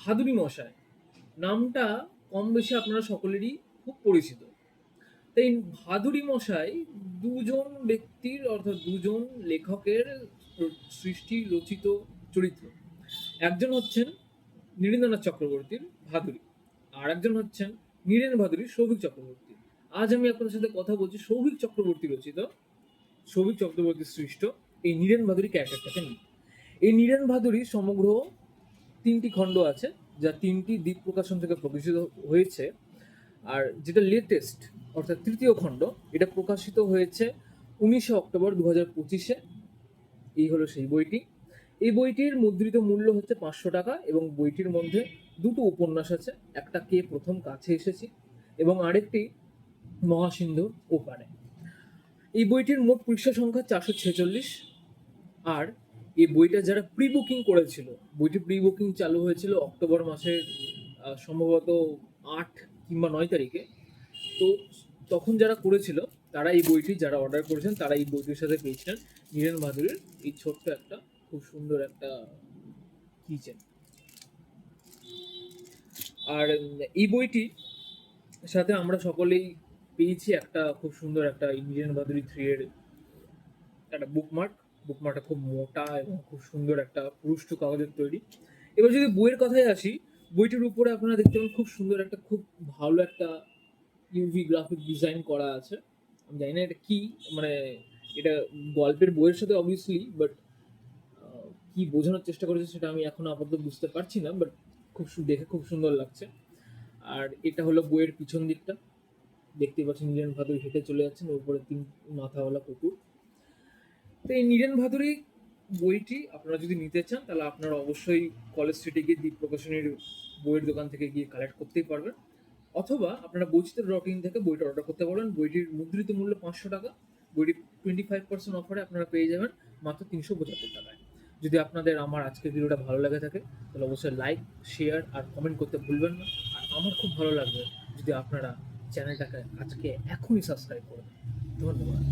ভাদুরী মশাই নামটা কম বেশি আপনারা সকলেরই খুব পরিচিত। তাই ভাদুরী মশাই দুজন ব্যক্তির অর্থাৎ দুজন লেখকের সৃষ্টি রচিত চরিত্র। একজন হচ্ছেন নীরেন্দ্রনাথ চক্রবর্তীর ভাদুরী আর একজন হচ্ছেন নীরেন ভাদুরীর সৌভিক চক্রবর্তী। আজ আমি আপনাদের সাথে কথা বলছি সৌভিক চক্রবর্তী রচিত। সৌভিক চক্রবর্তীর সৃষ্ট এই নীরেন ভাদুরী ক্যারেক্টারটাকে নিয়ে। এই নীরেন ভাদুরী সমগ্র তিনটি খণ্ড আছে যা তিনটি দ্বীপ প্রকাশন থেকে প্রকাশিত হয়েছে। আর যেটা লেটেস্ট অর্থাৎ তৃতীয় খণ্ড, এটা প্রকাশিত হয়েছে উনিশে অক্টোবর দু হাজার পঁচিশে। এই হলো সেই বইটি। এই বইটির মুদ্রিত মূল্য হচ্ছে পাঁচশো টাকা এবং বইটির মধ্যে দুটো উপন্যাস আছে। একটা কে প্রথম কাছে এসেছি এবং আরেকটি মহাসিন্ধু ওপারে। এই বইটির মোট পৃষ্ঠা সংখ্যা চারশো ছেচল্লিশ। আর এই বইটা যারা প্রি বুকিং করেছিল, বইটি প্রি বুকিং চালু হয়েছিল অক্টোবর মাসের সম্ভবত আট কিংবা নয় তারিখে। তো তখন যারা করেছিল, তারা এই বইটি যারা অর্ডার করেছেন, তারা এই বইটির সাথে পেয়েছিলেন নীরেন বাহাদুরের এই ছোট্ট একটা, খুব সুন্দর একটা কিচেন। আর এই বইটি সাথে আমরা সকলেই পেয়েছি একটা খুব সুন্দর একটা ইন্ডিয়ান বাহাদুরি থ্রি এর একটা বুকমার্ক বুকমার্কটা খুব মোটা এবং খুব সুন্দর একটা পুরুষ্ট কাগজের তৈরি। এবার যদি বইয়ের কথায় আসি, বইটির উপরে আপনারা দেখতে পাবেন খুব সুন্দর একটা, খুব ভালো একটা ইউভি গ্রাফিক ডিজাইন করা আছে। আমি জানি না এটা কি মানে এটা গল্পের বইয়ের সাথে অবভিয়াসলি বাট কি বোঝানোর চেষ্টা করেছে সেটা আমি এখনও আপাতত বুঝতে পারছি না বাট খুব দেখে খুব সুন্দর লাগছে। আর এটা হলো বইয়ের পিছন দিকটা। দেখতে পাচ্ছেন নীরেন ভাদুরী হেঁটে চলে যাচ্ছেন, ওর উপরে তিন মাথাওয়ালা কুকুর। তো এই নীরেন ভাদুরী বইটি আপনারা যদি নিতে চান, তাহলে আপনারা অবশ্যই কলেজ স্ট্রিটে গিয়ে দ্বীপ প্রকাশনীর বইয়ের দোকান থেকে গিয়ে কালেক্ট করতেই পারবেন। অথবা আপনারা বইচিত্র ডট ইন থেকে বইটা অর্ডার করতে পারবেন। বইটির মুদ্রিত মূল্য পাঁচশো টাকা, বইটি টোয়েন্টি ফাইভ পার্সেন্ট অফারে আপনারা পেয়ে যাবেন মাত্র তিনশো পঁচাত্তর টাকায়। যদি আপনাদের আমার আজকের ভিডিওটা ভালো লাগে থাকে, তাহলে অবশ্যই লাইক শেয়ার আর কমেন্ট করতে ভুলবেন না। আর আমার খুব ভালো লাগবে যদি আপনারা চ্যানেলটাকে আজকে এখনই সাবস্ক্রাইব করবেন ধন্যবাদ।